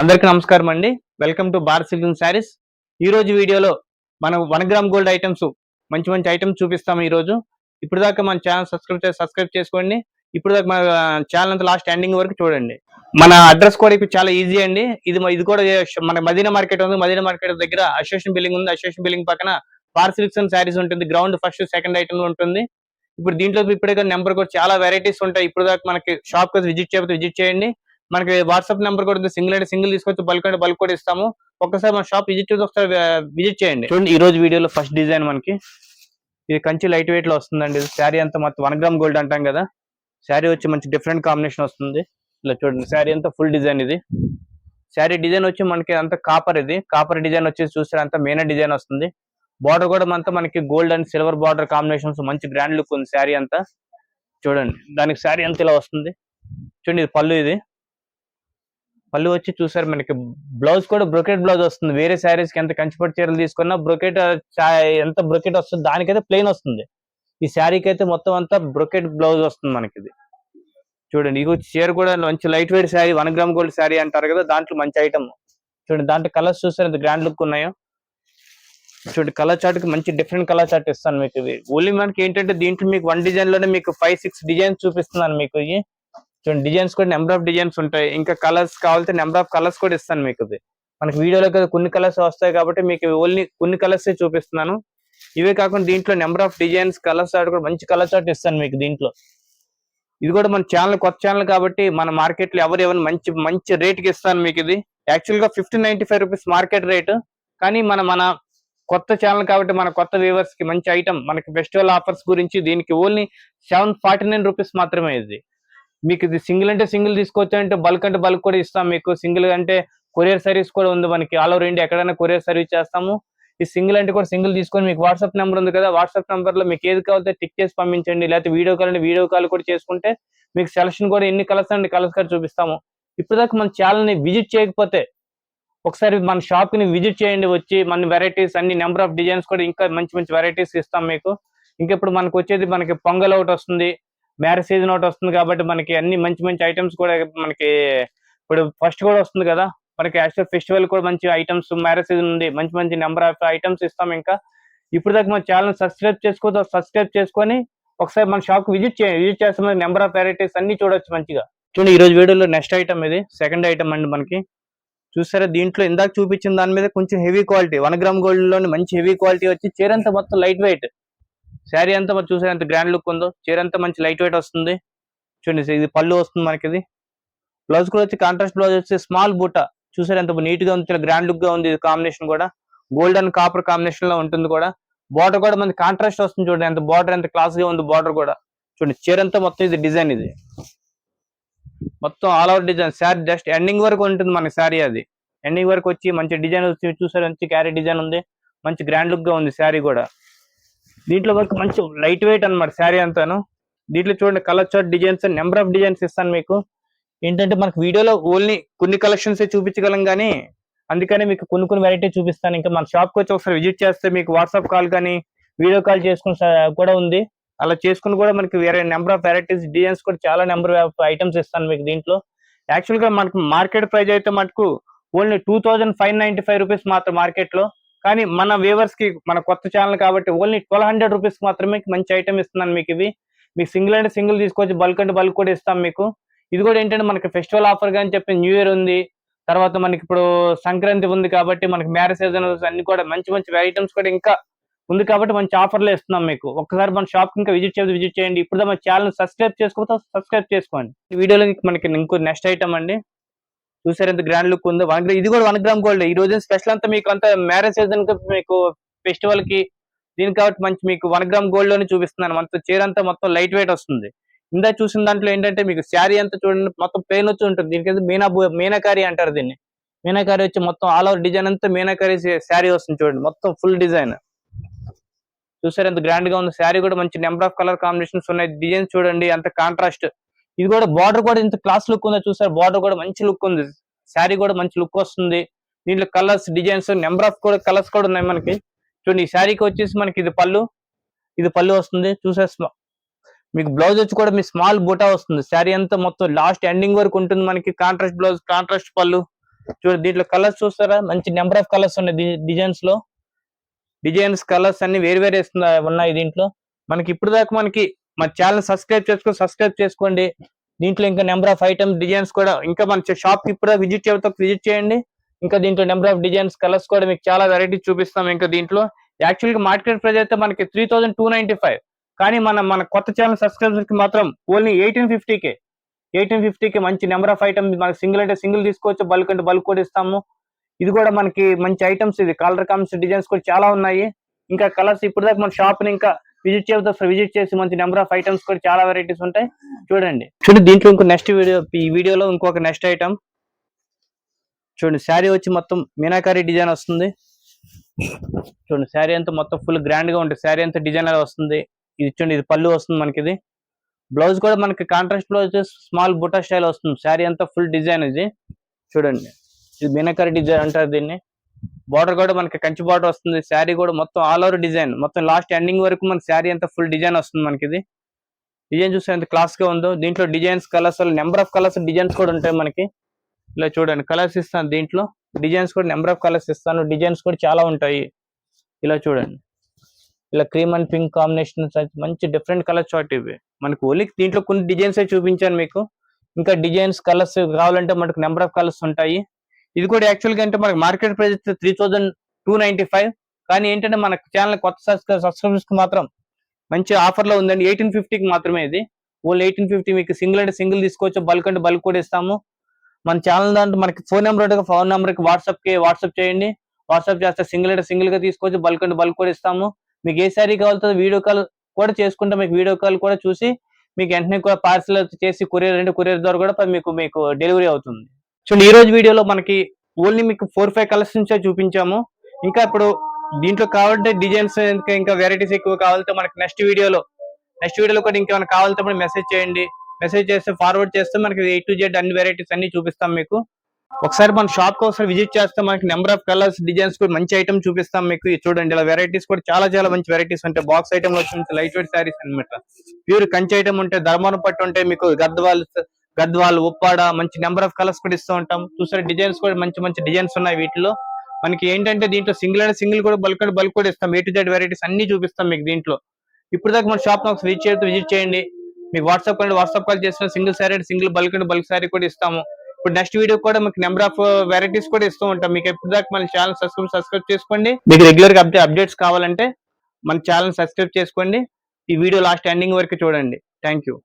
అందరికీ నమస్కారం అండి. Welcome to Bharat silk saris ఈ రోజు వీడియోలో మనం వన్ గ్రామ్ గోల్డ్ ఐటమ్స్ మంచి మంచి ఐటమ్స్ చూపిస్తాము ఈ రోజు ఇప్పుడు దాకా మన ఛానల్ సబ్స్క్రైబ్ చేసి సబ్స్క్రైబ్ చేసుకోండి. ఇప్పుడు దాకా మన ఛానల్ అంతా లాస్ట్ ఎండింగ్ వరకు చూడండి. మన అడ్రస్ కూడా ఇప్పుడు చాలా ఈజీ అండి. ఇది ఇది కూడా మన మదీనా మార్కెట్ ఉంది. మదీనా మార్కెట్ దగ్గర అసోసియేషన్ బిల్డింగ్ ఉంది. అసోసియేషన్ బిల్డింగ్ పక్కన పార్సిల్క్స్ సిల్క్సన్ శారీస్ ఉంటుంది. గ్రౌండ్ ఫస్ట్ సెకండ్ ఐటమ్ ఉంటుంది. ఇప్పుడు దీంట్లో ఇప్పుడే నెంబర్ కూడా చాలా వెరైటీస్ ఉంటాయి. ఇప్పుడు దాకా మనకి షాప్కి విజిట్ చేయకపోతే విజిట్ చేయండి. మనకి వాట్సాప్ నెంబర్ కూడా ఉంది. సింగిల్ అంటే సింగిల్ తీసుకొచ్చి బల్క్ అంటే బల్క్ కూడా ఇస్తాము. ఒక్కసారి మన షాప్ విజిట్ చేసి ఒకసారి విజిట్ చేయండి. చూడండి ఈ రోజు వీడియోలో ఫస్ట్ డిజైన్ మనకి. ఇది కంచి లైట్ వెయిట్లో వస్తుందండి. శారీ అంతా మొత్తం వన్ గ్రామ్ గోల్డ్ అంటాం కదా. శారీ వచ్చి మంచి డిఫరెంట్ కాంబినేషన్ వస్తుంది. ఇలా చూడండి శారీ అంతా ఫుల్ డిజైన్ ఇది. శారీ డిజైన్ వచ్చి మనకి అంత కాపర్ ఇది. కాపర్ డిజైన్ వచ్చి చూస్తే అంత మెయిన్ డిజైన్ వస్తుంది. బార్డర్ కూడా అంతా మనకి gold and silver border combinations మంచి గ్రాండ్ లుక్ ఉంది శారీ అంతా. చూడండి దానికి శారీ అంతా ఇలా వస్తుంది. చూడండి ఇది పళ్ళు ఇది. పళ్ళు వచ్చి చూసారు మనకి బ్లౌజ్ కూడా బ్రొకెట్ బ్లౌజ్ వస్తుంది. వేరే శారీస్కి ఎంత కంచిపట్టు చీరలు తీసుకున్నా బ్రొకెట్ ఎంత బ్రొకెట్ వస్తుంది దానికైతే ప్లెయిన్ వస్తుంది. ఈ శారీకి అయితే మొత్తం అంతా బ్రొకెట్ బ్లౌజ్ వస్తుంది మనకి ఇది చూడండి ఇది చీర కూడా మంచి light weight sari one gram gold sari అంటారు కదా దాంట్లో మంచి ఐటమ్ చూడండి దాంట్లో కలర్స్ చూసారు ఎంత గ్రాండ్ లుక్ ఉన్నాయో? చూడండి కలర్ చార్ట్కి మంచి డిఫరెంట్ కలర్ చార్ట్ ఇస్తాను మీకు ఇది. ఓన్లీ మనకి ఏంటంటే దీంట్లో మీకు వన్ డిజైన్లోనే మీకు ఫైవ్ సిక్స్ డిజైన్స్ చూపిస్తున్నాను మీకు ఇది. చూడండి డిజైన్స్ కూడా నెంబర్ ఆఫ్ డిజైన్స్ ఉంటాయి. ఇంకా కలర్స్ కావాలంటే నెంబర్ ఆఫ్ కలర్స్ కూడా ఇస్తాను మీకు ఇది. మనకి వీడియోలో కదా కొన్ని కలర్స్ వస్తాయి కాబట్టి మీకు ఓన్లీ కొన్ని కలర్స్ చూపిస్తున్నాను. ఇవే కాకుండా దీంట్లో number of designs colours chart కూడా మంచి కలర్ చార్ట్ ఇస్తాను మీకు దీంట్లో. ఇది కూడా మన ఛానల్ కొత్త ఛానల్ కాబట్టి మన మార్కెట్లో ఎవరు ఎవరు మంచి మంచి రేట్కి ఇస్తాను మీకు ఇది. యాక్చువల్గా fifteen ninety five rupees market rate కానీ మన మన కొత్త ఛానల్ కాబట్టి మన కొత్త వ్యూవర్స్కి మంచి ఐటమ్ మనకి ఫెస్టివల్ ఆఫర్స్ గురించి దీనికి only seven forty nine rupees మాత్రమే ఇది. మీకు ఇది సింగిల్ అంటే సింగిల్ తీసుకోవచ్చు అంటే బల్క్ అంటే బల్క్ కూడా ఇస్తాం మీకు. సింగిల్ అంటే కొరియర్ సర్వీస్ కూడా ఉంది మనకి ఆల్ ఓవర్ ఇండియా. ఎక్కడైనా కొరియర్ సర్వీస్ చేస్తాము. ఈ సింగిల్ అంటే కూడా సింగిల్ తీసుకొని మీకు వాట్సాప్ నెంబర్ ఉంది కదా వాట్సాప్ నెంబర్లో మీకు ఏది కావాలంటే టిక్ చేసి పంపించండి. లేకపోతే వీడియో కాల్ అంటే వీడియో కాల్ కూడా చేసుకుంటే మీకు సెలక్షన్ కూడా ఎన్ని కలర్స్ అండి కలర్స్ కూడా చూపిస్తాము. ఇప్పటిదాకా దాకా మన ఛానల్ని విజిట్ చేయకపోతే ఒకసారి మన షాప్ని విజిట్ చేయండి వచ్చి. మన వెరైటీస్ అన్ని నెంబర్ ఆఫ్ డిజైన్స్ కూడా ఇంకా మంచి మంచి వెరైటీస్ ఇస్తాం మీకు. ఇంకా ఇప్పుడు మనకు వచ్చేది మనకి పొంగల్ ఒకటి వస్తుంది. మ్యారేజ్ సీజన్ ఒకటి వస్తుంది కాబట్టి మనకి అన్ని మంచి మంచి ఐటమ్స్ కూడా మనకి ఇప్పుడు ఫస్ట్ కూడా వస్తుంది కదా. మనకి యాక్చువల్ ఫెస్టివల్ కూడా మంచి ఐటమ్స్ మ్యారేజ్ సీజన్ ఉంది. మంచి మంచి నెంబర్ ఆఫ్ ఐటమ్స్ ఇస్తాం ఇంకా. ఇప్పుడు దాకా మన ఛానల్ సబ్స్క్రైబ్ చేసుకో సబ్స్క్రైబ్ చేసుకొని ఒకసారి మన షాప్ విజిట్ చేయండి విజిట్ చేస్తే నెంబర్ ఆఫ్ వెరైటీస్ అన్ని చూడొచ్చు మంచిగా. చూడండి ఈ రోజు వీడియోలో నెక్స్ట్ ఐటమ్ ఇది సెకండ్ ఐటమ్ అండి మనకి. చూసారా దీంట్లో ఇందాక చూపించిన దాని మీద కొంచెం హెవీ క్వాలిటీ వన్ గ్రామ్ గోల్డ్లోని మంచి హెవీ క్వాలిటీ వచ్చి చీర అంతా మొత్తం లైట్ వెయిట్ శారీ అంతా మరి చూసారా? ఎంత గ్రాండ్ లుక్ ఉందో. చీర అంతా మంచి లైట్ వెయిట్ వస్తుంది. చూడండి ఇది పళ్ళు వస్తుంది మనకి ఇది బ్లౌజ్ కూడా వచ్చి కాంట్రాస్ట్ బ్లౌజ్ వచ్చి స్మాల్ బూట. చూసారు ఎంత నీట్గా ఉంది గ్రాండ్ లుక్గా ఉంది ఇది కాంబినేషన్ కూడా. గోల్డ్ అండ్ కాపర్ కాంబినేషన్లో ఉంటుంది కూడా. బార్డర్ కూడా మనకి కాంట్రాస్ట్ వస్తుంది చూడండి ఎంత బార్డర్ ఎంత క్లాస్గా ఉంది బార్డర్ కూడా. చూడండి చీర అంతా మొత్తం ఇది డిజైన్ ఇది. మొత్తం all over design sari just ending వరకు ఉంటుంది మన శారీ అది. ఎండింగ్ వరకు వచ్చి మంచి డిజైన్ వచ్చి చూసారు మంచి క్యారీ డిజైన్ ఉంది. మంచి గ్రాండ్ లుక్గా ఉంది శారీ కూడా. దీంట్లో వరకు మంచి లైట్ వెయిట్ అన్నమాట శారీ అంతాను. దీంట్లో చూడండి colour chart designs number of designs ఇస్తాను మీకు. ఏంటంటే మనకు వీడియోలో ఓన్లీ కొన్ని కలెక్షన్స్ చూపించగలం కానీ అందుకనే మీకు కొన్ని కొన్ని వెరైటీ చూపిస్తాను. ఇంకా మన షాప్కి వచ్చి ఒకసారి విజిట్ చేస్తే మీకు వాట్సాప్ కాల్ కానీ వీడియో కాల్ చేసుకుని కూడా ఉంది. అలా చేసుకుని కూడా మనకి వేరే నెంబర్ ఆఫ్ వెరైటీస్ డిజైన్స్ కూడా చాలా నెంబర్ ఆఫ్ ఐటమ్స్ ఇస్తాను మీకు దీంట్లో. యాక్చువల్గా మనకు మార్కెట్ ప్రైస్ అయితే మటుకు only two thousand five ninety five rupees మాత్రం మార్కెట్లో కానీ మన వ్యూవర్స్కి మన కొత్త ఛానల్ కాబట్టి ఓన్లీ ట్వెల్వ్ హండ్రెడ్ రూపీస్ మాత్రమే మంచి ఐటమ్ ఇస్తున్నాను మీకు ఇవి. మీకు సింగిల్ అంటే సింగిల్ తీసుకొచ్చి బల్క్ అంటే బల్క్ కూడా ఇస్తాం మీకు. ఇది కూడా ఏంటంటే మనకి ఫెస్టివల్ ఆఫర్గా అని చెప్పి న్యూ ఇయర్ ఉంది. తర్వాత మనకి ఇప్పుడు సంక్రాంతి ఉంది కాబట్టి మనకి మ్యారేజ్ సీజన్ అన్ని కూడా మంచి మంచి ఐటమ్స్ కూడా ఇంకా ఉంది కాబట్టి మంచి ఆఫర్లు ఇస్తున్నాం మీకు. ఒక్కసారి మన షాప్ ఇంకా విజిట్ చేసి విజిట్ చేయండి. ఇప్పుడు మన ఛానల్ సబ్స్క్రైబ్ చేసుకోకపోతే సబ్స్క్రైబ్ చేసుకోండి. వీడియోలో మనకి ఇంకో నెక్స్ట్ ఐటమ్ అండి. చూసారు ఎంత గ్రాండ్ లుక్ ఉందో. వన్ ఇది కూడా వన్ గ్రామ్ గోల్డ్ ఈ రోజు స్పెషల్ అంతా మీకు అంతా మ్యారేజ్ సీజన్ మీకు ఫెస్టివల్కి దీని కాబట్టి మంచి మీకు వన్ గ్రామ్ గోల్డ్లోనే చూపిస్తున్నాను. మనతో చీర అంతా మొత్తం లైట్ వెయిట్ వస్తుంది. ఇందా చూసిన దాంట్లో ఏంటంటే మీకు శారీ అంతా చూడండి మొత్తం ప్లెయిన్ వచ్చి ఉంటుంది. దీనికి మీనా మీనాకారి అంటారు దీన్ని. మీనాకారి వచ్చి మొత్తం ఆల్ ఓవర్ డిజైన్ అంతా మీనాకారి శారీ వస్తుంది చూడండి. మొత్తం ఫుల్ డిజైన్ చూసారు ఎంత గ్రాండ్గా ఉంది. శారీ కూడా మంచి నెంబర్ ఆఫ్ కలర్ కాంబినేషన్స్ ఉన్నాయి. డిజైన్ చూడండి అంత కాంట్రాస్ట్ ఇది కూడా బార్డర్ కూడా ఇంత క్లాస్ లుక్ ఉందో చూసారు? బార్డర్ కూడా మంచి లుక్ ఉంది. శారీ కూడా మంచి లుక్ వస్తుంది. దీంట్లో కలర్స్ డిజైన్స్ నెంబర్ ఆఫ్ కూడా కలర్స్ కూడా ఉన్నాయి మనకి. చూడండి ఈ శారీకి వచ్చేసి మనకి ఇది పళ్ళు. ఇది పళ్ళు వస్తుంది. చూసేస్తున్నాం మీకు బ్లౌజ్ వచ్చి కూడా మీ స్మాల్ బూటా వస్తుంది. శారీ అంతా మొత్తం లాస్ట్ ఎండింగ్ వరకు ఉంటుంది మనకి. కాంట్రాస్ట్ బ్లౌజ్ కాంట్రాస్ట్ పళ్ళు. చూడండి దీంట్లో కలర్స్ చూస్తారా? మంచి నెంబర్ ఆఫ్ కలర్స్ ఉన్నాయి డిజైన్స్లో. డిజైన్స్ కలర్స్ అన్ని వేరు వేరే ఉన్నాయి దీంట్లో. మనకి ఇప్పుడు దాకా మనకి మా ఛానల్ సబ్స్క్రైబ్ చేసుకొని సబ్స్క్రైబ్ చేసుకోండి. దీంట్లో ఇంకా నెంబర్ ఆఫ్ ఐటమ్స్ డిజైన్స్ కూడా ఇంకా మన షాప్కి ఇప్పుడు విజిట్ చేయడంతో విజిట్ చేయండి. ఇంకా దీంట్లో నెంబర్ ఆఫ్ డిజైన్స్ కలర్స్ కూడా మీకు చాలా వెరైటీ చూపిస్తాం ఇంకా దీంట్లో. యాక్చువల్గా మార్కెట్ ప్రైస్ అయితే మనకి three thousand two ninety five కానీ మన మన కొత్త ఛానల్ సబ్స్క్రైబర్స్కి మాత్రం ఓన్లీ ఎయిటీన్ ఫిఫ్టీకే ఎయిటీన్ ఫిఫ్టీకి మంచి నెంబర్ ఆఫ్ ఐటమ్స్ మనకి సింగిల్ అంటే సింగిల్ తీసుకోవచ్చు బల్క్ అంటే బల్క్ కూడా ఇస్తాము. ఇది కూడా మనకి మంచి ఐటమ్స్ ఇది. కలర్ కామ్స్ డిజైన్స్ కూడా చాలా ఉన్నాయి. ఇంకా కలర్స్ ఇప్పుడు దాకా మన షాప్ని ఇంకా విజిట్ చేయవచ్చు విజిట్ చేసి మంచి నెంబర్ ఆఫ్ ఐటమ్స్ కూడా చాలా వెరైటీస్ ఉంటాయి. చూడండి. చూడండి దీంట్లో ఇంకో నెక్స్ట్ వీడియో ఈ వీడియోలో ఇంకొక నెక్స్ట్ ఐటమ్ చూడండి శారీ వచ్చి మొత్తం మీనాకారి డిజైన్ వస్తుంది. చూడండి శారీ అంతా మొత్తం ఫుల్ గ్రాండ్గా ఉంటుంది. శారీ అంతా డిజైన్ అలా వస్తుంది. ఇది చూడండి ఇది పళ్ళు వస్తుంది మనకి ఇది బ్లౌజ్ కూడా మనకి contrast blouse small buta style వస్తుంది. శారీ అంతా ఫుల్ డిజైన్ ఇది. చూడండి ఇది మీనాకారి డిజైన్ అంటారు దీన్ని. బార్డర్ కూడా మనకి కంచి బార్డర్ వస్తుంది. శారీ కూడా మొత్తం ఆల్ ఓవర్ డిజైన్ మొత్తం లాస్ట్ ఎండింగ్ వరకు మన శారీ అంతా ఫుల్ డిజైన్ వస్తుంది మనకి ఇది డిజైన్ చూస్తే ఎంత క్లాస్గా ఉందో. దీంట్లో designs colours number of colours designs కూడా ఉంటాయి మనకి. ఇలా చూడండి కలర్స్ ఇస్తాను దీంట్లో. డిజైన్స్ కూడా నెంబర్ ఆఫ్ కలర్స్ ఇస్తాను. డిజైన్స్ కూడా చాలా ఉంటాయి. ఇలా చూడండి. ఇలా క్రీమ్ అండ్ పింక్ కాంబినేషన్ మంచి డిఫరెంట్ కలర్ చార్ట్ ఇవి. మనకు ఓన్లీ దీంట్లో కొన్ని డిజైన్స్ చూపించాను మీకు. ఇంకా డిజైన్స్ కలర్స్ కావాలంటే మనకు నెంబర్ ఆఫ్ కలర్స్ ఉంటాయి. ఇది కూడా యాక్చువల్గా అంటే మనకి market price three thousand two ninety five కానీ ఏంటంటే మన ఛానల్ కొత్త సబ్స్క్రైబర్స్కి మాత్రం మంచి ఆఫర్లో ఉందండి. ఎయిటీన్ ఫిఫ్టీకి మాత్రమే ఇది. ఓన్లీ ఎయిటీన్ ఫిఫ్టీ మీకు సింగిల్ అంటే సింగిల్ తీసుకోవచ్చు. బల్క్ అంటే బల్క్ కూడా ఇస్తాము. మన ఛానల్ దాంట్లో మనకి ఫోన్ నెంబర్ ఉంటుంది. ఫోన్ నెంబర్కి వాట్సాప్కి వాట్సాప్ చేయండి. వాట్సాప్ చేస్తే సింగిల్ అంటే సింగిల్గా తీసుకోవచ్చు. బల్క్ అంటే బల్క్ కూడా ఇస్తాము. మీకు ఏ శారీ కావాలో వీడియో కాల్ కూడా చేసుకుంటే మీకు వీడియో కాల్ కూడా చూసి మీకు వెంటనే కూడా పార్సల్ చేసి కొరియర్ అంటే కొరియర్ ద్వారా కూడా మీకు మీకు డెలివరీ అవుతుంది. చూడండి ఈ రోజు వీడియోలో మనకి ఓన్లీ మీకు ఫోర్ ఫైవ్ కలర్స్ నుంచే చూపించాము. ఇంకా ఇప్పుడు దీంట్లో కావాలంటే డిజైన్స్ ఇంకా ఇంకా వెరైటీస్ ఎక్కువ కావాలంటే మనకి నెక్స్ట్ వీడియోలో నెక్స్ట్ వీడియోలో కూడా ఇంకా కావాలంటే మనం మెసేజ్ చేయండి. మెసేజ్ చేస్తే ఫార్వర్డ్ చేస్తే మనకి ఏ టు జెడ్ అన్ని వెరైటీస్ అన్ని చూపిస్తాం మీకు. ఒకసారి మన షాప్కి ఒకసారి విజిట్ చేస్తే మనకి నెంబర్ ఆఫ్ కలర్స్ డిజైన్స్ కూడా మంచి ఐటమ్ చూపిస్తాం మీకు. ఇది చూడండి ఇలా వెరైటీస్ కూడా చాలా చాలా మంచి వెరైటీస్ ఉంటాయి. బాక్స్ ఐటమ్ వచ్చి లైట్ వెయిట్ శారీస్ అనమాట ప్యూర్ కంచి ఐటమ్ ఉంటాయి ధర్మాన పట్టు ఉంటాయి మీకు గద్దవాళ్ళు గద్వాల్ ఉప్పాడ మంచి నెంబర్ ఆఫ్ కలర్స్ కూడా ఇస్తూ ఉంటాం. చూసారు డిజైన్స్ కూడా మంచి మంచి డిజైన్స్ ఉన్నాయి వీటిలో. మనకి ఏంటంటే దీంట్లో సింగిల్ అండ్ సింగిల్ కూడా బల్క్ అండ్ బల్క్ కూడా ఇస్తాం. ఏ టు జెడ్ వెరైటీస్ అన్ని చూపిస్తాం మీకు దీంట్లో. ఇప్పుడు దాకా మన షాప్ నాకు విజిట్ చేస్తే విజిట్ చేయండి. మీకు వాట్సాప్ కానీ వాట్సాప్ కాల్ చేసిన single sari single bulk and bulk sari కూడా ఇస్తాము. ఇప్పుడు నెక్స్ట్ వీడియో కూడా మీకు నెంబర్ ఆఫ్ వెరైటీస్ కూడా ఇస్తూ ఉంటాం. మీకు ఎప్పుడు దాకా మన ఛానల్ సబ్స్క్రైబ్ సబ్స్క్రైబ్ చేసుకోండి. మీకు రెగ్యులర్గా అప్డేట్స్ కావాలంటే మన ఛానల్ సబ్స్క్రైబ్ చేసుకోండి. ఈ వీడియో లాస్ట్ ఎండింగ్ వరకు చూడండి. Thank you